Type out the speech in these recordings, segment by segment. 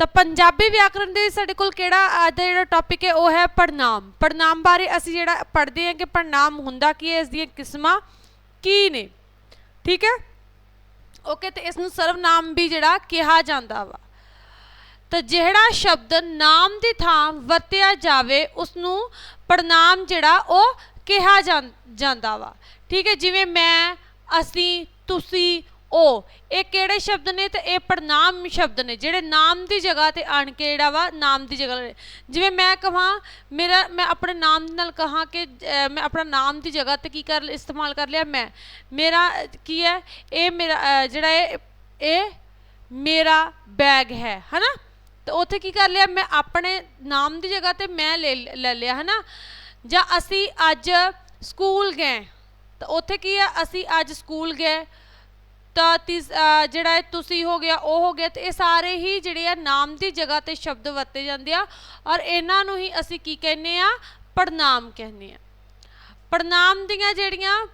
ਤਾਂ ਪੰਜਾਬੀ ਵਿਆਕਰਣ ਦੇ ਸਾਡੇ ਕੋਲ ਕਿਹੜਾ, ਅੱਜ ਦਾ ਜਿਹੜਾ ਟੌਪਿਕ ਹੈ, ਉਹ ਹੈ ਪੜਨਾਮ ਪੜਨਾਮ ਬਾਰੇ ਅਸੀਂ ਜਿਹੜਾ ਪੜ੍ਹਦੇ ਹਾਂ ਕਿ ਪੜਨਾਮ ਹੁੰਦਾ ਕੀ ਹੈ, ਇਸ ਦੀਆਂ ਕਿਸਮਾਂ ਕੀ ਨੇ। ਠੀਕ ਹੈ? ਓਕੇ, ਤੇ ਇਸ ਨੂੰ ਸਰਵਨਾਮ ਵੀ ਜਿਹੜਾ ਕਿਹਾ ਜਾਂਦਾ ਵਾ। ਤਾਂ ਜਿਹੜਾ ਸ਼ਬਦ ਨਾਮ ਦੀ ਥਾਂ ਵਰਤਿਆ ਜਾਵੇ ਉਸ ਨੂੰ ਪੜਨਾਮ ਜਿਹੜਾ ਉਹ ਕਿਹਾ ਜਾਂਦਾ ਵਾ। ਠੀਕ ਹੈ, ਜਿਵੇਂ ਮੈਂ, ਅਸੀਂ, ਤੁਸੀਂ ਉਹ, ਇਹ ਕਿਹੜੇ ਸ਼ਬਦ ਨੇ ਤੇ ਇਹ ਪ੍ਰਣਾਮ ਸ਼ਬਦ ਨੇ, ਜਿਹੜੇ ਨਾਮ ਦੀ ਜਗ੍ਹਾ ਤੇ ਆਣ ਕੇ ਜਿਹੜਾ ਵਾ ਨਾਮ ਦੀ ਜਗ੍ਹਾ ਜਿਵੇਂ ਮੈਂ ਕਹਾਂ, ਮੇਰਾ, ਮੈਂ ਆਪਣੇ ਨਾਮ ਨਾਲ ਕਹਾਂ ਕਿ ਮੈਂ ਆਪਣਾ ਨਾਮ ਦੀ ਜਗ੍ਹਾ ਤੇ ਕੀ ਕਰ, ਇਸਤੇਮਾਲ ਕਰ ਲਿਆ? ਮੈਂ। ਮੇਰਾ, ਕੀ ਹੈ? ਇਹ ਮੇਰਾ ਜਿਹੜਾ ਇਹ ਇਹ ਮੇਰਾ ਬੈਗ ਹੈ, ਹਨਾ? ਤੇ ਉੱਥੇ ਕੀ ਕਰ ਲਿਆ? ਮੈਂ ਆਪਣੇ ਨਾਮ ਦੀ ਜਗ੍ਹਾ ਤੇ ਮੈਂ ਲੈ ਲੈ ਲਿਆ, ਹਨਾ? ਜਾਂ ਅਸੀਂ ਅੱਜ ਸਕੂਲ ਗਏ। ਤਾਂ ਉੱਥੇ ਕੀ ਹੈ? ਅਸੀਂ ਅੱਜ ਸਕੂਲ ਗਏ। ਜਿਹੜਾ ਹੈ ਤੁਸੀਂ ਹੋ ਗਿਆ, ਉਹ ਹੋ ਗਿਆ, ਤੇ ਇਹ ਸਾਰੇ ਹੀ ਜਿਹੜੇ ਆ ਨਾਮ ਦੀ ਜਗ੍ਹਾ ਤੇ ਸ਼ਬਦ ਵਰਤੇ ਜਾਂਦੇ ਆ ਔਰ ਇਹਨਾਂ ਨੂੰ ਹੀ ਅਸੀਂ ਕੀ ਕਹਿੰਦੇ ਆ? ਪੜਨਾਮ ਕਹਿੰਦੇ ਆ। ਪੜਨਾਮ ਦੀਆਂ ਜਿਹੜੀਆਂ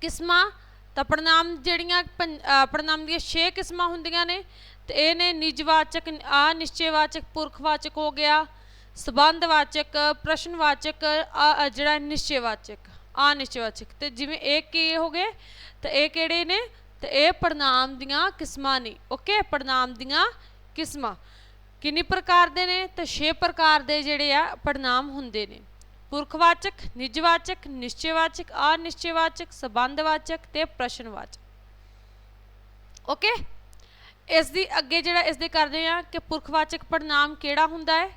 ਕਿਸਮਾਂ, ਤਾਂ ਪੜਨਾਮ ਜਿਹੜੀਆਂ ਪੰ- ਪੜਨਾਮ ਦੀਆਂ 6 ਕਿਸਮਾਂ ਹੁੰਦੀਆਂ ਨੇ, ਤੇ ਇਹ ਨੇ ਨਿਜਵਾਚਕ, ਆ ਨਿਸ਼ਚੈਵਾਚਕ, ਪੁਰਖਵਾਚਕ ਹੋ ਗਿਆ, ਸਬੰਧਵਾਚਕ, ਪ੍ਰਸ਼ਨਵਾਚਕ, ਆ- ਜਿਹੜਾ ਨਿਸ਼ਚੈਵਾਚਕ, ਆ ਨਿਸ਼ਚੈਵਾਚਕ, ਤੇ ਜਿਵੇਂ ਇਹ ਕੀ ਹੋ ਗਏ, ਤੇ ਇਹ ਕਿਹੜੇ ਨੇ? ਤੇ ਇਹ ਪੜਨਾਮ ਦੀਆਂ ਕਿਸਮਾਂ ਨੇ। ਓਕੇ? ਪੜਨਾਮ ਦੀਆਂ ਕਿਸਮਾਂ। ਕਿੰਨੀ ਪ੍ਰਕਾਰ ਦੇ ਨੇ? ਤੇ 6 ਪ੍ਰਕਾਰ ਦੇ ਜਿਹੜੇ ਆ ਪੜਨਾਮ ਹੁੰਦੇ ਨੇ। ਪੁਰਖਵਾਚਕ, ਨਿਜਵਾਚਕ, ਨਿਸ਼ਚੈਵਾਚਕ, ਅਨਿਸ਼ਚੈਵਾਚਕ, ਸਬੰਧਵਾਚਕ ਤੇ ਪ੍ਰਸ਼ਨਵਾਚਕ। ਓਕੇ? ਇਸ ਦੀ ਅੱਗੇ ਜਿਹੜਾ ਇਸ ਦੇ ਕਰਦੇ ਆ ਕਿ ਪੁਰਖਵਾਚਕ ਪੜਨਾਮ ਕਿਹੜਾ ਹੁੰਦਾ ਹੈ?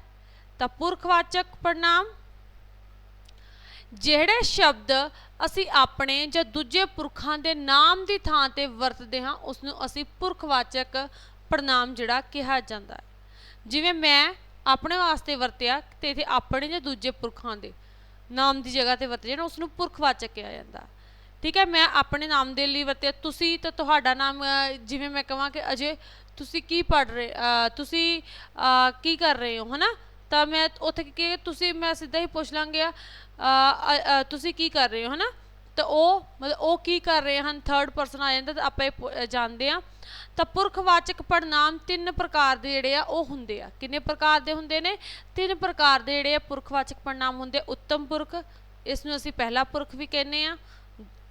ਤਾਂ ਪੁਰਖਵਾਚਕ ਪੜਨਾਮ ਜਿਹੜੇ ਸ਼ਬਦ ਅਸੀਂ ਆਪਣੇ ਜਾਂ ਦੂਜੇ ਪੁਰਖਾਂ ਦੇ ਨਾਮ ਦੀ ਥਾਂ ਤੇ ਵਰਤਦੇ ਹਾਂ ਉਸ ਨੂੰ ਅਸੀਂ ਪੁਰਖਵਾਚਕ ਪੜਨਾਮ ਜਿਹੜਾ ਕਿਹਾ ਜਾਂਦਾ ਹੈ। ਜਿਵੇਂ ਮੈਂ ਆਪਣੇ ਵਾਸਤੇ ਵਰਤਿਆ ਤੇ ਇਥੇ ਆਪਣੇ ਜਾਂ ਦੂਜੇ ਪੁਰਖਾਂ ਦੇ ਨਾਮ ਦੀ ਜਗ੍ਹਾ ਤੇ ਵਰਤਿਆ ਜਾਣ ਉਸ ਨੂੰ ਪੁਰਖਵਾਚਕ ਕਿਹਾ ਜਾਂਦਾ ਠੀਕ ਹੈ, ਮੈਂ ਆਪਣੇ ਨਾਮ ਦੇ ਲਈ ਵਰਤਿਆ। ਤੁਸੀਂ ਤਾਂ ਤੁਹਾਡਾ ਨਾਮ ਜਿਵੇਂ ਮੈਂ ਕਹਾਂ ਕਿ ਅਜੇ ਤੁਸੀਂ ਕੀ ਪੜ ਰਹੇ ਤੁਸੀਂ ਕੀ ਕਰ ਰਹੇ ਹੋ, ਹਨਾ? ਤਾਂ ਮੈਂ ਉੱਥੇ ਕਿ ਤੁਸੀਂ, ਮੈਂ ਸਿੱਧਾ ਹੀ ਪੁੱਛ ਲਾਂਗੇ ਤੁਸੀਂ ਕੀ ਕਰ ਰਹੇ ਹੋ, ਹਨਾ? ਤਾਂ ਉਹ, ਮਤਲਬ ਉਹ ਕੀ ਕਰ ਰਹੇ ਹਨ? ਥਰਡ ਪਰਸਨ ਆ ਜਾਂਦਾ ਤਾਂ ਆਪਾਂ ਇਹ ਪੁ- ਜਾਣਦੇ ਆ ਤਾਂ ਪੁਰਖਵਾਚਕ ਪੜਨਾਮ ਤਿੰਨ ਪ੍ਰਕਾਰ ਦੇ ਜਿਹੜੇ ਆ, ਉਹ ਹੁੰਦੇ ਆ। ਕਿੰਨੇ ਪ੍ਰਕਾਰ ਦੇ ਹੁੰਦੇ ਨੇ? ਤਿੰਨ ਪ੍ਰਕਾਰ ਦੇ ਜਿਹੜੇ ਆ, ਪੁਰਖਵਾਚਕ ਪੜਨਾਮ ਹੁੰਦੇ। ਆ। ਉੱਤਮ ਪੁਰਖ ਇਸ ਨੂੰ ਅਸੀਂ ਪਹਿਲਾ ਪੁਰਖ ਵੀ ਕਹਿੰਦੇ ਆ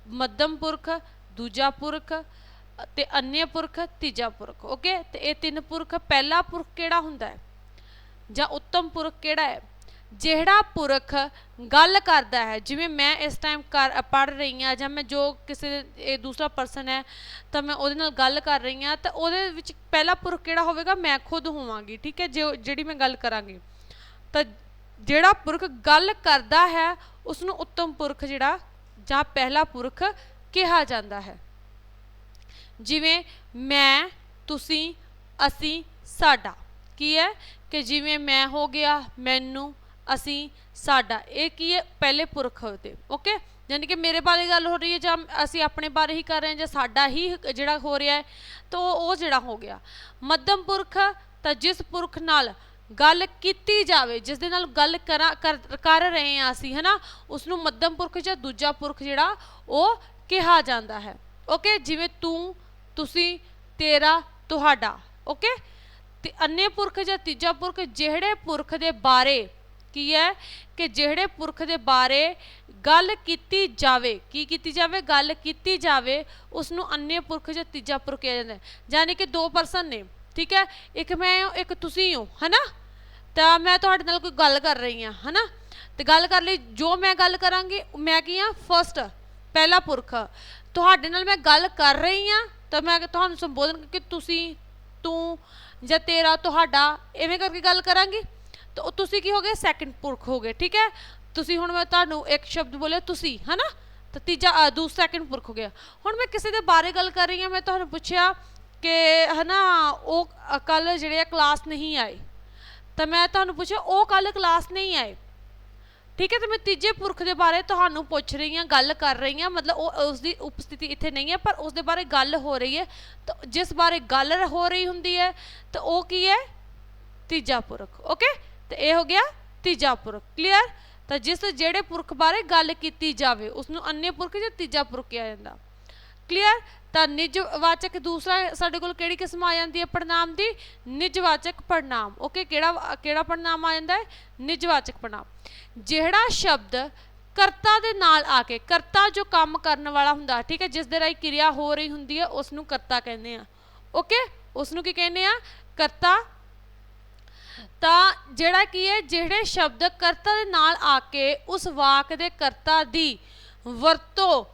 ਮੱਧਮ ਪੁਰਖ, ਦੂਜਾ ਪੁਰਖ, ਤੇ ਅੰਨ੍ਯ ਪੁਰਖ, ਤੀਜਾ ਪੁਰਖ ਓਕੇ ਤੇ ਇਹ ਤਿੰਨ ਪੁਰਖ, ਪਹਿਲਾ ਪੁਰਖ ਕਿਹੜਾ ਹੁੰਦਾ ਹੈ? ਜਾਂ ਉੱਤਮ ਪੁਰਖ ਕਿਹੜਾ ਹੈ? ਜਿਹੜਾ ਪੁਰਖ ਗੱਲ ਕਰਦਾ ਹੈ, ਜਿਵੇਂ ਮੈਂ ਇਸ ਟਾਈਮ ਕਰ ਪੜ ਰਹੀ ਹਾਂ ਜਾਂ ਮੈਂ ਜੋ ਕਿਸੇ ਇਹ ਦੂਸਰਾ ਪਰਸਨ ਹੈ, ਤਾਂ ਮੈਂ ਉਹਦੇ ਨਾਲ ਗੱਲ ਕਰ ਰਹੀ ਹਾਂ, ਤਾਂ ਉਹਦੇ ਵਿੱਚ ਪਹਿਲਾ ਪੁਰਖ ਕਿਹੜਾ ਹੋਵੇਗਾ? ਮੈਂ ਖੁਦ ਹੋਵਾਂਗੀ, ਠੀਕ ਹੈ? ਜਿਹੜੀ ਮੈਂ ਗੱਲ ਕਰਾਂਗੀ। ਤਾਂ ਜਿਹੜਾ ਪੁਰਖ ਗੱਲ ਕਰਦਾ ਹੈ ਉਸ ਨੂੰ ਉੱਤਮ ਪੁਰਖ ਜਿਹੜਾ ਜਾਂ ਪਹਿਲਾ ਪੁਰਖ ਕਿਹਾ ਜਾਂਦਾ ਹੈ। ਜਿਵੇਂ ਮੈਂ, ਤੁਸੀਂ, ਅਸੀਂ, ਸਾਡਾ। ਕੀ ਹੈ? ਕਿ ਜਿਵੇਂ ਮੈਂ ਹੋ ਗਿਆ, ਮੈਨੂੰ ਅਸੀਂ ਸਾਡਾ, ਇਹ ਕੀ ਹੈ? ਪਹਿਲੇ ਪੁਰਖ 'ਤੇ ਓਕੇ ਯਾਨੀ ਕਿ ਮੇਰੇ ਬਾਰੇ ਗੱਲ ਹੋ ਰਹੀ ਹੈ ਜਾਂ ਅਸੀਂ ਆਪਣੇ ਬਾਰੇ ਹੀ ਕਰ ਰਹੇ ਹਾਂ ਜਾਂ ਸਾਡਾ ਹੀ ਜਿਹੜਾ ਹੋ ਰਿਹਾ ਹੈ, ਤਾਂ ਉਹ ਜਿਹੜਾ ਹੋ ਗਿਆ। ਮੱਧਮ ਪੁਰਖ ਤਾਂ ਜਿਸ ਪੁਰਖ ਨਾਲ ਗੱਲ ਕੀਤੀ ਜਾਵੇ, ਜਿਸ ਦੇ ਨਾਲ ਗੱਲ ਕਰਾਂ, ਕਰ- ਰਹੇ ਹਾਂ ਅਸੀਂ, ਹਨਾ? ਉਸ ਨੂੰ ਮੱਧਮ ਪੁਰਖ ਜਾਂ ਦੂਜਾ ਪੁਰਖ ਜਿਹੜਾ, ਉਹ ਕਿਹਾ ਜਾਂਦਾ ਹੈ। ਓਕੇ ਜਿਵੇਂ ਤੂੰ, ਤੁਸੀਂ, ਤੇਰਾ, ਤੁਹਾਡਾ ਓਕੇ ਤੇ ਅੰਨੇ ਪੁਰਖ ਜਾਂ ਤੀਜਾ ਪੁਰਖ, ਜਿਹੜੇ ਪੁਰਖ ਦੇ ਬਾਰੇ ਕੀ ਹੈ ਕਿ ਜਿਹੜੇ ਪੁਰਖ ਦੇ ਬਾਰੇ ਗੱਲ ਕੀਤੀ ਜਾਵੇ, ਕੀ ਕੀਤੀ ਜਾਵੇ? ਗੱਲ ਕੀਤੀ ਜਾਵੇ ਉਸ ਨੂੰ ਅੰਨੇ ਪੁਰਖ ਜਾਂ ਤੀਜਾ ਪੁਰਖ ਕਿਹਾ ਜਾਂਦਾ ਹੈ। ਯਾਨੀ ਕਿ ਦੋ ਪਰਸਨ ਨੇ, ਠੀਕ ਹੈ? ਇੱਕ ਮੈਂ ਹਾਂ, ਇੱਕ ਤੁਸੀਂ ਹੋ ਹਨਾ? ਤਾਂ ਮੈਂ ਤੁਹਾਡੇ ਨਾਲ ਕੋਈ ਗੱਲ ਕਰ ਰਹੀ ਹਾਂ, ਹਨਾ? ਤੇ ਗੱਲ ਕਰ ਲਈ, ਜੋ ਮੈਂ ਗੱਲ ਕਰਾਂਗੀ, ਮੈਂ ਕੀ ਹਾਂ? ਫਰਸਟ ਪਹਿਲਾ ਪੁਰਖ। ਤੁਹਾਡੇ ਨਾਲ ਮੈਂ ਗੱਲ ਕਰ ਰਹੀ ਹਾਂ, ਤਾਂ ਮੈਂ ਤੁਹਾਨੂੰ ਸੰਬੋਧਨ ਕਿ ਤੁਸੀਂ, ਤੂੰ ਜਾਂ ਤੇਰਾ, ਤੁਹਾਡਾ ਐਵੇਂ ਕਰਕੇ ਗੱਲ ਕਰਾਂਗੀ? ਤਾਂ ਉਹ ਤੁਸੀਂ ਕੀ ਹੋ ਗਏ? ਸੈਕੰਡ ਪੁਰਖ ਹੋ ਗਏ ਠੀਕ ਹੈ? ਤੁਸੀਂ ਹੁਣ ਮੈਂ ਤੁਹਾਨੂੰ ਇੱਕ ਸ਼ਬਦ ਬੋਲਿਆ ਤੁਸੀਂ ਹਨਾ? ਤਾਂ ਤੀਜਾ ਅ, ਦੂਸਰਾ ਸੈਕੰਡ ਪੁਰਖ ਹੋ ਗਿਆ। ਹੁਣ ਮੈਂ ਕਿਸੇ ਦੇ ਬਾਰੇ ਗੱਲ ਕਰ ਰਹੀ ਹਾਂ ਮੈਂ ਤੁਹਾਨੂੰ ਪੁੱਛਿਆ ਕਿ ਹਨਾ ਉਹ ਕੱਲ ਜਿਹੜੇ ਕਲਾਸ ਨਹੀਂ ਆਏ। ਤਾਂ ਮੈਂ ਤੁਹਾਨੂੰ ਪੁੱਛਿਆ ਉਹ ਕੱਲ ਕਲਾਸ ਨਹੀਂ ਆਏ। ਠੀਕ ਹੈ ਤੇ ਮੈਂ ਤੀਜੇ ਪੁਰਖ ਦੇ ਬਾਰੇ ਤੁਹਾਨੂੰ ਪੁੱਛ ਰਹੀ ਹਾਂ ਗੱਲ ਕਰ ਰਹੀ ਹਾਂ। ਮਤਲਬ ਉਹ ਉਸ ਦੀ ਉਪਸਥਿਤੀ ਇੱਥੇ ਨਹੀਂ ਹੈ ਪਰ ਉਸ ਦੇ ਬਾਰੇ ਗੱਲ ਹੋ ਰਹੀ ਹੈ। ਤਾਂ ਜਿਸ ਬਾਰੇ ਗੱਲ ਹੋ ਰਹੀ ਹੁੰਦੀ ਹੈ ਤਾਂ ਉਹ ਕੀ ਹੈ? ਤੀਜਾ ਪੁਰਖ ਓਕੇ? ਤੇ ਇਹ ਹੋ ਗਿਆ ਤੀਜਾ ਪੁਰਖ ਕਲੀਅਰ ਤਾਂ ਜਿਸ ਜਿਹੜੇ ਪੁਰਖ ਬਾਰੇ ਗੱਲ ਕੀਤੀ ਜਾਵੇ ਉਸ ਨੂੰ ਅੰਨੇ ਪੁਰਖ ਜਾਂ ਤੀਜਾ ਪੁਰਖ ਕਿਹਾ ਜਾਂਦਾ। ਕਲੀਅਰ ਤਾਂ ਨਿਜਵਾਚਕ ਦੂਸਰਾ ਸਾਡੇ ਕੋਲ ਕਿਹੜੀ ਕਿਸਮ ਆ ਜਾਂਦੀ ਹੈ ਪੜਨਾਮ ਦੀ? ਨਿਜਵਾਚਕ ਪੜਨਾਮ ਓਕੇ ਕਿਹੜਾ ਕਿਹੜਾ ਪੜਨਾਮ ਆ ਜਾਂਦਾ ਹੈ? ਨਿਜਵਾਚਕ ਪੜਨਾਮ ਜਿਹੜਾ ਸ਼ਬਦ ਕਰਤਾ ਦੇ ਨਾਲ ਆ ਕੇ, ਕਰਤਾ ਜੋ ਕੰਮ ਕਰਨ ਵਾਲਾ ਹੁੰਦਾ, ਠੀਕ ਹੈ, ਜਿਸ ਦੇ ਰਾਹੀਂ ਕਿਰਿਆ ਹੋ ਰਹੀ ਹੁੰਦੀ ਹੈ ਉਸ ਨੂੰ ਕਰਤਾ ਕਹਿੰਦੇ ਆ। ਓਕੇ ਉਸ ਨੂੰ ਕੀ ਕਹਿੰਦੇ ਆ? ਕਰਤਾ ਤਾਂ ਜਿਹੜਾ ਕੀ ਹੈ, ਜਿਹੜੇ ਸ਼ਬਦ ਕਰਤਾ ਦੇ ਨਾਲ ਆ ਕੇ ਉਸ ਵਾਕ ਦੇ ਕਰਤਾ ਦੀ ਵਰਤੋਂ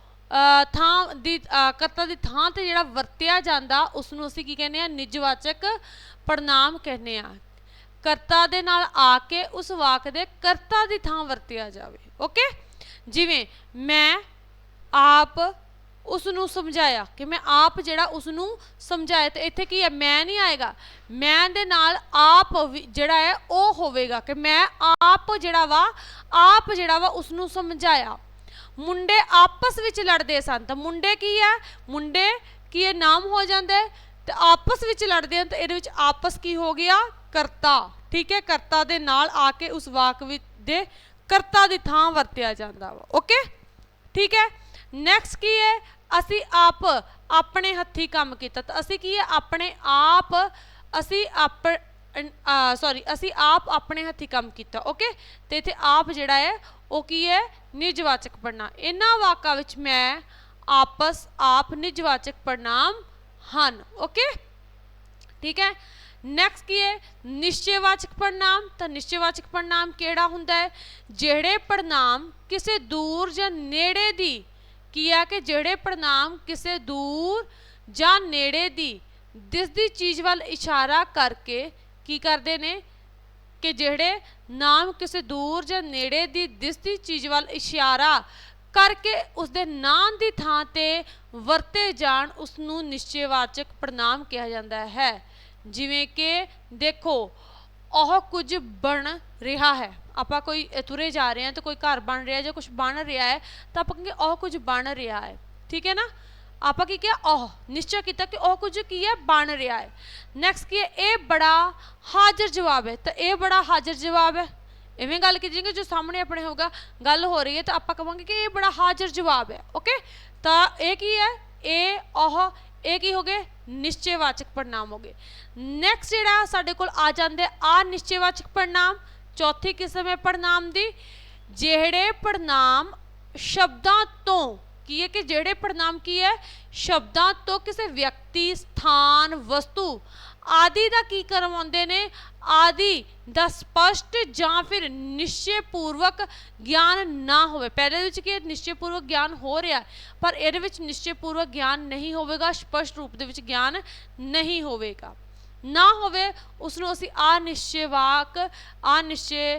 ਥਾਂ ਦੀ ਕਰਤਾ ਦੀ ਥਾਂ ਤੇ ਜਿਹੜਾ ਵਰਤਿਆ ਜਾਂਦਾ ਉਸ ਨੂੰ ਅਸੀਂ ਕੀ ਕਹਿੰਦੇ ਆ ਨਿਜਵਾਚਕ ਪੜਨਾਮ ਕਹਿੰਦੇ ਆ ਕਰਤਾ ਦੇ ਨਾਲ ਆ ਕੇ ਉਸ ਵਾਕ ਦੇ ਕਰਤਾ ਦੀ ਥਾਂ ਵਰਤਿਆ ਜਾਵੇ। ਓਕੇ? ਜਿਵੇਂ ਮੈਂ, ਆਪ ਉਸ ਨੂੰ ਸਮਝਾਇਆ ਕਿ ਮੈਂ ਆਪ ਜਿਹੜਾ ਉਸ ਨੂੰ ਸਮਝਾਇਆ ਤੇ ਇੱਥੇ ਕੀ ਹੈ? ਮੈਂ ਨਹੀਂ ਆਏਗਾ। ਮੈਂ ਦੇ ਨਾਲ ਆਪ ਵੀ- ਜਿਹੜਾ ਹੈ, ਉਹ ਹੋਵੇਗਾ ਕਿ ਮੈਂ ਆਪ ਜਿਹੜਾ ਵਾ, ਆਪ ਜਿਹੜਾ ਵਾ ਉਸ ਨੂੰ ਸਮਝਾਇਆ। ਮੁੰਡੇ ਆਪਸ ਵਿੱਚ ਲੜਦੇ ਸਨ ਤਾਂ ਮੁੰਡੇ ਕੀ ਹੈ? ਮੁੰਡੇ ਕੀ ਇਹ ਨਾਮ ਹੋ ਜਾਂਦਾ ਹੈ? ਤੇ ਆਪਸ ਵਿੱਚ ਲੜਦੇ ਹਨ ਤਾਂ ਇਹਦੇ ਵਿੱਚ ਆਪਸ ਕੀ ਹੋ ਗਿਆ? ਕਰਤਾ। ਠੀਕ ਹੈ? ਕਰਤਾ ਦੇ ਨਾਲ ਆ ਕੇ ਉਸ ਵਾਕ ਵਿੱਚ ਦੇ ਕਰਤਾ ਦੀ ਥਾਂ ਵਰਤਿਆ ਜਾਂਦਾ ਵਾ। ਓਕੇ? ਠੀਕ ਹੈ? ਨੈਕਸਟ ਕੀ ਹੈ? ਅਸੀਂ ਆਪ ਆਪਣੇ ਹੱਥੀ ਕੰਮ ਕੀਤਾ ਤਾਂ ਅਸੀਂ ਕੀ ਹੈ, ਆਪਣੇ ਆਪ, ਅਸੀਂ ਆਪ ਸੌਰੀ ਅਸੀਂ ਆਪ ਆਪਣੇ ਹੱਥੀ ਕੰਮ ਕੀਤਾ ਓਕੇ ਤੇ ਇੱਥੇ ਆਪ ਜਿਹੜਾ ਹੈ, ਉਹ ਕੀ ਹੈ? ਨਿਜਵਾਚਕ ਪੜਨਾ ਇਹਨਾਂ ਵਾਕਾਂ ਵਿੱਚ ਮੈਂ ਆਪਸ, ਆਪ ਨਿਜਵਾਚਕ ਪੜਨਾਮ ਹਨ ਓਕੇ ਠੀਕ ਹੈ? ਨੈਕਸਟ ਕੀ ਹੈ? ਨਿਸ਼ਚੈਵਾਚਕ ਪੜਨਾਮ ਤਾਂ ਨਿਸ਼ਚੈਵਾਚਕ ਪੜਨਾਮ ਕਿਹੜਾ ਹੁੰਦਾ ਹੈ? ਜਿਹੜੇ ਪੜਨਾਮ ਕਿਸੇ ਦੂਰ ਜਾਂ ਨੇੜੇ ਦੀ ਕੀ ਆ ਕਿ ਜਿਹੜੇ ਪੜਨਾਮ ਕਿਸੇ ਦੂਰ ਜਾਂ ਨੇੜੇ ਦੀ ਦਿਸਦੀ ਚੀਜ਼ ਵੱਲ ਇਸ਼ਾਰਾ ਕਰਕੇ ਕੀ ਕਰਦੇ ਨੇ? ਕਿ ਜਿਹੜੇ ਨਾਮ ਕਿਸੇ ਦੂਰ ਜਾਂ ਨੇੜੇ ਦੀ ਦਿਸਦੀ ਚੀਜ਼ ਵੱਲ ਇਸ਼ਾਰਾ ਕਰਕੇ ਉਸ ਦੇ ਨਾਮ ਦੀ ਥਾਂ ਤੇ ਵਰਤੇ ਜਾਣ ਉਸ ਨੂੰ ਨਿਸ਼ਚੈਵਾਚਕ ਪੜਨਾਮ ਕਿਹਾ ਜਾਂਦਾ ਹੈ। ਜਿਵੇਂ ਕਿ ਦੇਖੋ, ਉਹ ਕੁਝ ਬਣ ਰਿਹਾ ਹੈ। ਆਪਾਂ ਕੋਈ ਤੁਰੇ ਜਾ ਰਹੇ ਹਾਂ ਤੇ ਕੋਈ ਘਰ ਬਣ ਰਿਹਾ ਜਾਂ ਕੁਝ ਬਣ ਰਿਹਾ ਹੈ, ਤਾਂ ਆਪਾਂ ਕਹਿੰਗੇ ਉਹ ਕੁਝ ਬਣ ਰਿਹਾ ਹੈ। ਠੀਕ ਹੈ ਨਾ? ਆਪਾਂ ਕੀ ਕਿਹਾ? ਉਹ, ਨਿਸ਼ਚੈ ਕੀਤਾ ਕਿ ਉਹ ਕੁਝ ਕੀ ਹੈ? ਬਣ ਰਿਹਾ ਹੈ। ਨੈਕਸਟ ਕੀ ਹੈ? ਇਹ ਬੜਾ ਹਾਜ਼ਰ ਜਵਾਬ ਹੈ। ਤਾਂ ਇਹ ਬੜਾ ਹਾਜ਼ਰ ਜਵਾਬ ਹੈ। ਇਵੇਂ ਗੱਲ ਕੀਤੀ ਕਿ ਜੋ ਸਾਹਮਣੇ ਆਪਣੇ ਹੋਗਾ ਗੱਲ ਹੋ ਰਹੀ ਹੈ ਤਾਂ ਆਪਾਂ ਕਹਾਂਗੇ ਕਿ ਇਹ ਬੜਾ ਹਾਜ਼ਰ ਜਵਾਬ ਹੈ। ਓਕੇ ਤਾਂ ਇਹ ਕੀ ਹੈ? ਇਹ, ਉਹ, ਇਹ ਕੀ ਹੋ ਗਏ? ਨਿਸ਼ਚੈਵਾਚਕ ਪੜਨਾਮ ਹੋ ਗਏ। ਨੈਕਸਟ ਜਿਹੜਾ ਸਾਡੇ ਕੋਲ ਆ ਜਾਂਦੇ ਆ ਨਿਸ਼ਚੈਵਾਚਕ ਪੜਨਾਮ ਚੌਥੀ ਕਿਸਮ ਹੈ ਪੜਨਾਮ ਦੀ, ਜਿਹੜੇ ਪੜਨਾਮ ਸ਼ਬਦਾਂ ਤੋਂ, ਕੀ ਹੈ ਕਿ ਜਿਹੜੇ ਪੜਨਾਮ ਕੀ ਹੈ? ਸ਼ਬਦਾਂ ਤੋਂ ਕਿਸੇ ਵਿਅਕਤੀ, ਸਥਾਨ, ਵਸਤੂ ਆਦਿ ਦਾ ਕੀ ਕਰਵਾਉਂਦੇ ਨੇ? ਆਦਿ ਦਾ ਸਪਸ਼ਟ ਜਾਂ ਫਿਰ ਨਿਸ਼ਚੈ ਪੂਰਵਕ ਗਿਆਨ ਨਾ ਹੋਵੇ। ਪਹਿਲੇ ਵਿੱਚ ਕੀ ਹੈ? ਨਿਸ਼ਚੈ ਪੂਰਵਕ ਗਿਆਨ ਹੋ ਰਿਹਾ ਪਰ ਇਹਦੇ ਵਿੱਚ ਨਿਸ਼ਚੈ ਪੂਰਵਕ ਗਿਆਨ ਨਹੀਂ ਹੋਵੇਗਾ, ਸਪਸ਼ਟ ਰੂਪ ਦੇ ਵਿੱਚ ਗਿਆਨ ਨਹੀਂ ਹੋਵੇਗਾ। ਨਾ ਹੋਵੇ ਉਸ ਨੂੰ ਅਸੀਂ ਅਨਿਸ਼ਚੈ ਵਾਕ ਅਨਿਸ਼ਚੈ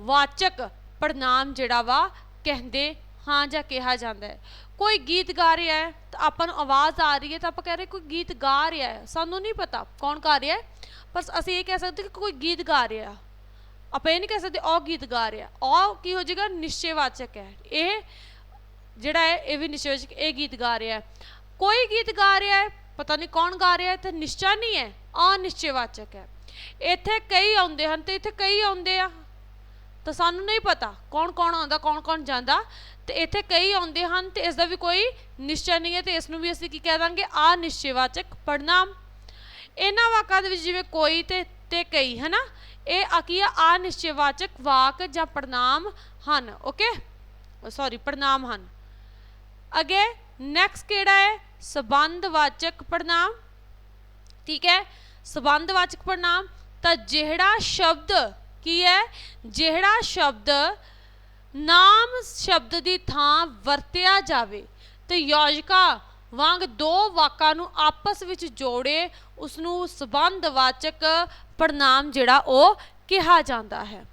ਵਾਚਕ ਪੜਨਾਮ ਜਿਹੜਾ ਵਾ ਕਹਿੰਦੇ ਹਾਂ ਜਾਂ ਕਿਹਾ ਜਾਂਦਾ ਹੈ। ਕੋਈ ਗੀਤ ਗਾ ਰਿਹਾ ਹੈ ਤਾਂ ਆਪਾਂ ਨੂੰ ਆਵਾਜ਼ ਆ ਰਹੀ ਹੈ ਤਾਂ ਆਪਾਂ ਕਹਿ ਰਹੇ ਕੋਈ ਗੀਤ ਗਾ ਰਿਹਾ ਹੈ। ਸਾਨੂੰ ਨਹੀਂ ਪਤਾ ਕੌਣ ਗਾ ਰਿਹਾ ਹੈ, ਪਰ ਅਸੀਂ ਇਹ ਕਹਿ ਸਕਦੇ ਕਿ ਕੋਈ ਗੀਤ ਗਾ ਰਿਹਾ ਆਪਾਂ ਇਹ ਨਹੀਂ ਕਹਿ ਸਕਦੇ ਉਹ ਗੀਤ ਗਾ ਰਿਹਾ ਉਹ ਕੀ ਹੋ ਜਾਏਗਾ? ਨਿਸ਼ਚੈਵਾਚਕ ਹੈ। ਇਹ ਜਿਹੜਾ ਹੈ, ਇਹ ਵੀ ਨਿਸ਼ਚੈਵਾਚਕ ਇਹ ਗੀਤ ਗਾ ਰਿਹਾ ਹੈ। ਕੋਈ ਗੀਤ ਗਾ ਰਿਹਾ ਹੈ, ਪਤਾ ਨਹੀਂ ਕੌਣ ਗਾ ਰਿਹਾ ਹੈ ਤੇ ਨਿਸ਼ਚਾ ਨਹੀਂ ਹੈ। ਅਨਿਸ਼ਚੈਵਾਚਕ ਹੈ। ਇੱਥੇ ਕਈ ਆਉਂਦੇ ਹਨ ਤੇ ਇੱਥੇ ਕਈ ਆਉਂਦੇ ਆ। ਤਾਂ ਸਾਨੂੰ ਨਹੀਂ ਪਤਾ ਕੌਣ ਕੌਣ ਆਉਂਦਾ, ਕੌਣ ਕੌਣ ਜਾਂਦਾ। ਤੇ ਇੱਥੇ ਕਈ ਆਉਂਦੇ ਹਨ ਤੇ ਇਸ ਦਾ ਵੀ ਕੋਈ ਨਿਸ਼ਚੈ ਨਹੀਂ ਹੈ ਤੇ ਇਸ ਨੂੰ ਵੀ ਅਸੀਂ ਕੀ ਕਹਿ ਦਾਂਗੇ? ਅਨਿਸ਼ਚੈਵਾਚਕ ਪੜਨਾਮ ਇਹਨਾਂ ਵਾਕਾਂ ਦੇ ਵਿੱਚ ਜਿਵੇਂ ਕੋਈ ਤੇ ਤੇ ਕਈ, ਹਨਾ? ਇਹ ਆ ਕੀ ਆ? ਅਨਿਸ਼ਚੈਵਾਚਕ ਵਾਕ ਜਾਂ ਪੜਨਾਮ ਹਨ, ਓਕੇ? ਸੌਰੀ ਪੜਨਾਮ ਹਨ। ਅੱਗੇ ਨੈਕਸਟ ਕਿਹੜਾ ਹੈ? ਸਬੰਧਵਾਚਕ ਪੜਨਾਮ ਠੀਕ ਹੈ? ਸਬੰਧਵਾਚਕ ਪੜਨਾਮ ਤਾਂ ਜਿਹੜਾ ਸ਼ਬਦ ਕੀ ਹੈ? ਜਿਹੜਾ ਸ਼ਬਦ ਨਾਮ ਸ਼ਬਦ ਦੀ ਥਾਂ ਵਰਤਿਆ ਜਾਵੇ, ਤੇ ਯੋਜਕਾ ਵਾਂਗ ਦੋ ਵਾਕਾਂ ਨੂੰ ਆਪਸ ਵਿੱਚ ਜੋੜੇ ਉਸ ਨੂੰ ਸਬੰਧਵਾਚਕ ਪੜਨਾਮ ਜਿਹੜਾ ਉਹ ਕਿਹਾ ਜਾਂਦਾ ਹੈ।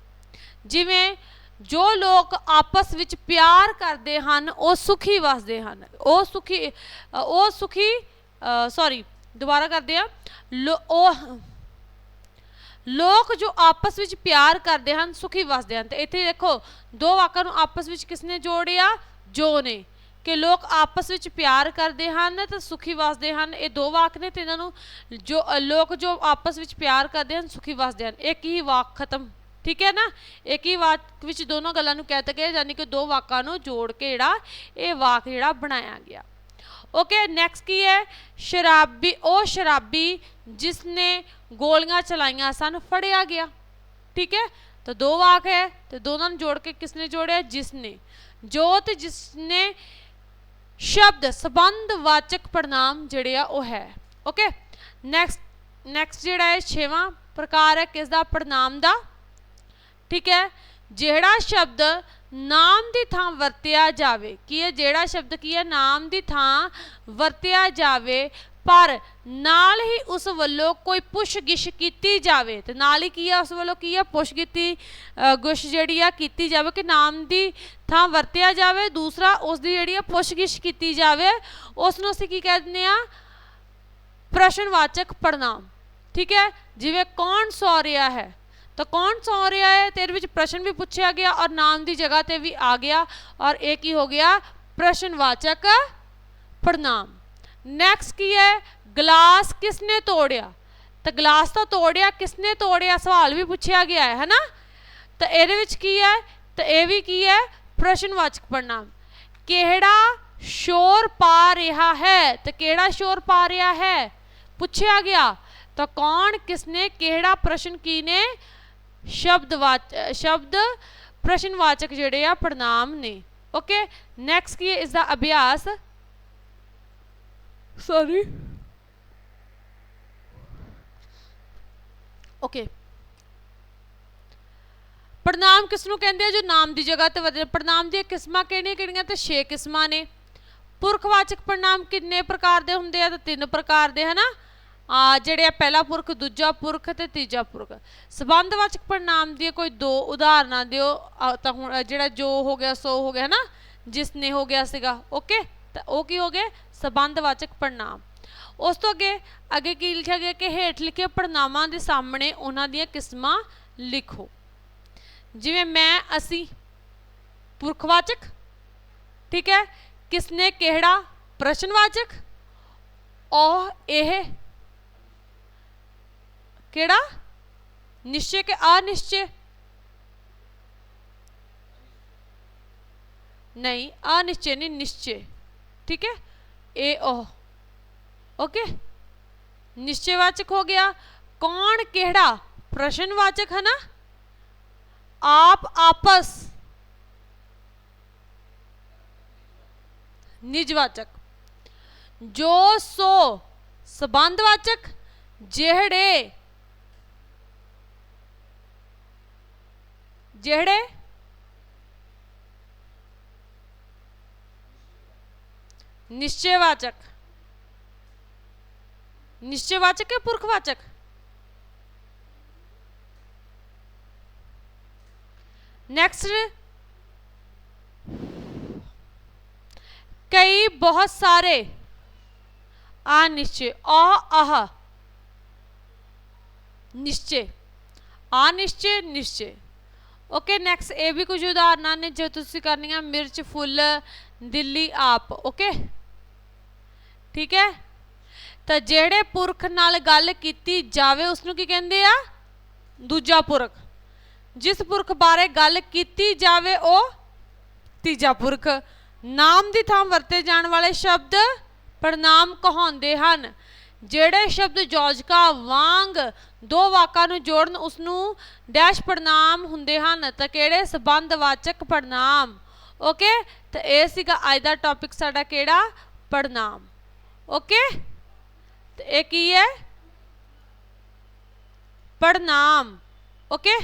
ਜਿਵੇਂ ਜੋ ਲੋਕ ਆਪਸ ਵਿੱਚ ਪਿਆਰ ਕਰਦੇ ਹਨ, ਉਹ ਸੁਖੀ ਵਸਦੇ ਹਨ। ਉਹ ਸੁਖੀ ਉਹ ਸੁਖੀ ਸੌਰੀ ਦੁਬਾਰਾ ਕਰਦੇ ਆ ਲੋ- ਉਹ ਲੋਕ ਜੋ ਆਪਸ ਵਿੱਚ ਪਿਆਰ ਕਰਦੇ ਹਨ, ਸੁਖੀ ਵਸਦੇ ਹਨ। ਤੇ ਇੱਥੇ ਦੇਖੋ, ਦੋ ਵਾਕਾਂ ਨੂੰ ਆਪਸ ਵਿੱਚ ਕਿਸਨੇ ਜੋੜਿਆ? ਜੋ ਨੇ। ਕਿ ਲੋਕ ਆਪਸ ਵਿੱਚ ਪਿਆਰ ਕਰਦੇ ਹਨ ਤੇ ਸੁਖੀ ਵਸਦੇ ਹਨ। ਇਹ ਦੋ ਵਾਕ ਨੇ ਤੇ ਇਹਨਾਂ ਨੂੰ ਜੋ ਲੋਕ ਜੋ ਆਪਸ ਵਿੱਚ ਪਿਆਰ ਕਰਦੇ ਹਨ, ਸੁਖੀ ਵਸਦੇ ਹਨ। ਇੱਕ ਹੀ ਵਾਕ ਖਤਮ। ਠੀਕ ਹੈ ਨਾ? ਇੱਕ ਹੀ ਵਾਕ ਵਿੱਚ ਦੋਨੋਂ ਗੱਲਾਂ ਨੂੰ ਕਹਿ ਤਾ ਗਿਆ ਯਾਨੀ ਕਿ ਦੋ ਵਾਕਾਂ ਨੂੰ ਜੋੜ ਕੇ ਜਿਹੜਾ ਇਹ ਵਾਕ ਜਿਹੜਾ ਬਣਾਇਆ ਗਿਆ। ਓਕੇ ਨੈਕਸਟ ਕੀ ਹੈ? ਸ਼ਰਾਬੀ, ਉਹ ਸ਼ਰਾਬੀ ਜਿਸ ਨੇ ਗੋਲੀਆਂ ਚਲਾਈਆਂ ਸਨ, ਫੜਿਆ ਗਿਆ। ਠੀਕ ਹੈ? ਤਾਂ ਦੋ ਵਾਕ ਹੈ, ਤੇ ਦੋਨਾਂ ਨੂੰ ਜੋੜ ਕੇ ਕਿਸ ਨੇ ਜੋੜਿਆ? ਜਿਸ ਨੇ ਜੋਤ ਤੇ ਜਿਸ ਨੇ ਸ਼ਬਦ ਸੰਬੰਧ ਵਾਚਕ ਪੜਨਾਮ ਜਿਹੜੇ ਆ, ਉਹ ਹੈ। ਓਕੇ ਨੈਕਸਟ ਨੈਕਸਟ ਜਿਹੜਾ ਹੈ, ਛੇਵਾਂ ਪ੍ਰਕਾਰ ਹੈ ਕਿਸ ਦਾ ਪੜਨਾਮ ਦਾ। ਠੀਕ ਹੈ? ਜਿਹੜਾ ਸ਼ਬਦ ਨਾਮ ਦੀ ਥਾਂ ਵਰਤਿਆ ਜਾਵੇ। ਕੀ ਹੈ ਜਿਹੜਾ ਸ਼ਬਦ, ਕੀ ਹੈ ਨਾਮ ਦੀ ਥਾਂ ਵਰਤਿਆ ਜਾਵੇ, ਪਰ ਨਾਲ ਹੀ ਉਸ ਵੱਲੋਂ ਕੋਈ ਪੁੱਛਗਿਛ ਕੀਤੀ ਜਾਵੇ। ਤੇ ਨਾਲ ਹੀ ਕੀ ਹੈ ਉਸ ਵੱਲੋਂ, ਕੀ ਹੈ ਪੁੱਛ ਕੀਤੀ ਜਿਹੜੀ ਆ ਕੀਤੀ ਜਾਵੇ ਕਿ ਨਾਮ ਦੀ ਥਾਂ ਵਰਤਿਆ ਜਾਵੇ। ਦੂਸਰਾ, ਉਸ ਦੀ ਜਿਹੜੀ ਆ ਪੁੱਛਗਿਛ ਕੀਤੀ ਜਾਵੇ ਉਸ ਨੂੰ ਅਸੀਂ ਕੀ ਕਹਿ ਦਿੰਦੇ ਆ? ਪ੍ਰਸ਼ਨਵਾਚਕ ਪੜਨਾਮ ਠੀਕ ਹੈ? ਜਿਵੇਂ ਕੌਣ ਸੌ ਰਿਹਾ ਹੈ? ਤਾਂ ਕੌਣ ਸੌ ਰਿਹਾ ਹੈ? ਤੇ ਇਹਦੇ ਵਿੱਚ ਪ੍ਰਸ਼ਨ ਵੀ ਪੁੱਛਿਆ ਗਿਆ ਔਰ ਨਾਮ ਦੀ ਜਗ੍ਹਾ ਤੇ ਵੀ ਆ ਗਿਆ ਔਰ ਇਹ ਕੀ ਹੋ ਗਿਆ? ਪ੍ਰਸ਼ਨਵਾਚਕ ਪ੍ਰਣਾਮ। ਨੈਕਸਟ ਕੀ ਹੈ? ਗਲਾਸ ਕਿਸਨੇ ਤੋੜਿਆ? ਤਾਂ ਗਲਾਸ ਤਾਂ ਤੋੜਿਆ, ਕਿਸਨੇ ਤੋੜਿਆ? ਸਵਾਲ ਵੀ ਪੁੱਛਿਆ ਗਿਆ ਹੈ, ਹੈਨਾ? ਤਾਂ ਇਹਦੇ ਵਿੱਚ ਕੀ ਹੈ? ਤਾਂ ਇਹ ਵੀ ਕੀ ਹੈ? ਪ੍ਰਸ਼ਨਵਾਚਕ ਪ੍ਰਣਾਮ। ਕਿਹੜਾ ਸ਼ੋਰ ਪਾ ਰਿਹਾ ਹੈ? ਤੇ ਕਿਹੜਾ ਸ਼ੋਰ ਪਾ ਰਿਹਾ ਹੈ? ਪੁੱਛਿਆ ਗਿਆ। ਤਾਂ ਕੌਣ, ਕਿਸਨੇ, ਕਿਹੜਾ ਪ੍ਰਸ਼ਨ ਕੀ ਨੇ? ਸ਼ਬਦ ਵਾਚ ਸ਼ਬਦ ਪ੍ਰਸ਼ਨਵਾਚਕ ਜਿਹੜੇ ਆ ਪੜਨਾਮ ਨੇ। ਓਕੇ ਨੈਕਸਟ ਕੀ ਹੈ? ਇਸ ਦਾ ਅਭਿਆਸ। ਸੌਰੀ ਓਕੇ ਪੜਨਾਮ ਕਿਸ ਨੂੰ ਕਹਿੰਦੇ ਆ? ਜੋ ਨਾਮ ਦੀ ਜਗ੍ਹਾ ਤੇ ਵਰਤੇ ਪੜਨਾਮ ਦੀਆਂ ਕਿਸਮਾਂ ਕਿਹੜੀਆਂ ਕਿਹੜੀਆਂ ਤੇ 6 ਕਿਸਮਾਂ ਨੇ। ਪੁਰਖਵਾਚਕ ਪੜਨਾਮ ਕਿੰਨੇ ਪ੍ਰਕਾਰ ਦੇ ਹੁੰਦੇ ਆ? ਤਾਂ ਤਿੰਨ ਪ੍ਰਕਾਰ ਦੇ ਹਨਾ? ਜਿਹੜੇ ਆ ਪਹਿਲਾ ਪੁਰਖ, ਦੂਜਾ ਪੁਰਖ ਤੇ ਤੀਜਾ ਪੁਰਖ। ਸਬੰਧਵਾਚਕ ਪੜਨਾਮ ਦੀਆਂ ਕੋਈ ਦੋ ਉਦਾਹਰਨਾਂ ਦਿਓ। ਤਾਂ ਹੁਣ ਜਿਹੜਾ ਜੋ ਹੋ ਗਿਆ, ਸੋ ਹੋ ਗਿਆ, ਹਨਾ? ਜਿਸ ਨੇ ਹੋ ਗਿਆ ਸੀਗਾ, ਓਕੇ? ਤਾਂ ਉਹ ਕੀ ਹੋ ਗਏ? ਸਬੰਧਵਾਚਕ ਪੜਨਾਮ ਉਸ ਤੋਂ ਅੱਗੇ ਅੱਗੇ ਕੀ ਲਿਖਿਆ ਗਿਆ ਕਿ ਹੇਠ ਲਿਖੇ ਪੜਨਾਮਾਂ ਦੇ ਸਾਹਮਣੇ ਉਹਨਾਂ ਦੀਆਂ ਕਿਸਮਾਂ ਲਿਖੋ। ਜਿਵੇਂ ਮੈਂ, ਅਸੀਂ ਪੁਰਖਵਾਚਕ ਠੀਕ ਹੈ? ਕਿਸਨੇ ਕਿਹੜਾ? ਪ੍ਰਸ਼ਨਵਾਚਕ ਉਹ ਇਹ ਕਿਹੜਾ ਨਿਸ਼ਚੈ ਕਿ ਅਨਿਸ਼ਚੈ ਨਹੀਂ ਅਨਿਸ਼ਚੈ ਨਹੀਂ ਨਿਸ਼ਚੈ ਠੀਕ ਹੈ ਇਹ ਉਹ ਓਕੇ ਨਿਸ਼ਚੈਵਾਚਕ ਹੋ ਗਿਆ ਕੌਣ ਕਿਹੜਾ ਪ੍ਰਸ਼ਨਵਾਚਕ ਹੈ ਨਾ ਆਪ ਆਪਸ ਨਿਜਵਾਚਕ ਜੋ ਸੋ ਸਬੰਧਵਾਚਕ ਜਿਹੜੇ ਜਿਹੜੇ ਨਿਸ਼ਚੈਵਾਚਕ ਨਿਸ਼ਚੈਵਾਚਕ ਹੈ ਪੁਰਖਵਾਚਕ ਨੈਕਸਟ ਕਈ ਬਹੁਤ ਸਾਰੇ ਅਨਿਸ਼ਚੈ ਆ ਆਹ ਨਿਸ਼ਚੈ ਅਨਿਸ਼ਚੈ ਨਿਸ਼ਚੈ ਓਕੇ ਨੈਕਸਟ ਇਹ ਵੀ ਕੁਝ ਉਦਾਹਰਨਾਂ ਨੇ ਜੋ ਤੁਸੀਂ ਕਰਨੀਆਂ, ਮਿਰਚ, ਫੁੱਲ, ਦਿੱਲੀ, ਆਪ ਓਕੇ ਠੀਕ ਹੈ? ਤਾਂ ਜਿਹੜੇ ਪੁਰਖ ਨਾਲ ਗੱਲ ਕੀਤੀ ਜਾਵੇ ਉਸ ਨੂੰ ਕੀ ਕਹਿੰਦੇ ਆ? ਦੂਜਾ ਪੁਰਖ। ਜਿਸ ਪੁਰਖ ਬਾਰੇ ਗੱਲ ਕੀਤੀ ਜਾਵੇ, ਉਹ ਤੀਜਾ ਪੁਰਖ। ਨਾਮ ਦੀ ਥਾਂ ਵਰਤੇ ਜਾਣ ਵਾਲੇ ਸ਼ਬਦ ਪ੍ਰਣਾਮ ਕਹਾਉਂਦੇ ਹਨ। ਜਿਹੜੇ ਸ਼ਬਦ ਜੋਜਕਾ ਵਾਂਗ ਦੋ ਵਾਕਾਂ ਨੂੰ ਜੋੜਨ ਉਸ ਨੂੰ ਡੈਸ਼ ਪੜਨਾਮ ਹੁੰਦੇ ਹਨ, ਤਾਂ ਕਿਹੜੇ? ਸੰਬੰਧਵਾਚਕ ਪੜਨਾਮ ਓਕੇ ਤਾਂ ਇਹ ਸੀਗਾ ਅੱਜ ਦਾ ਟੌਪਿਕ ਸਾਡਾ ਕਿਹੜਾ? ਪੜਨਾਮ ਓਕੇ ਤੇ ਇਹ ਕੀ ਹੈ? ਪੜਨਾਮ ਓਕੇ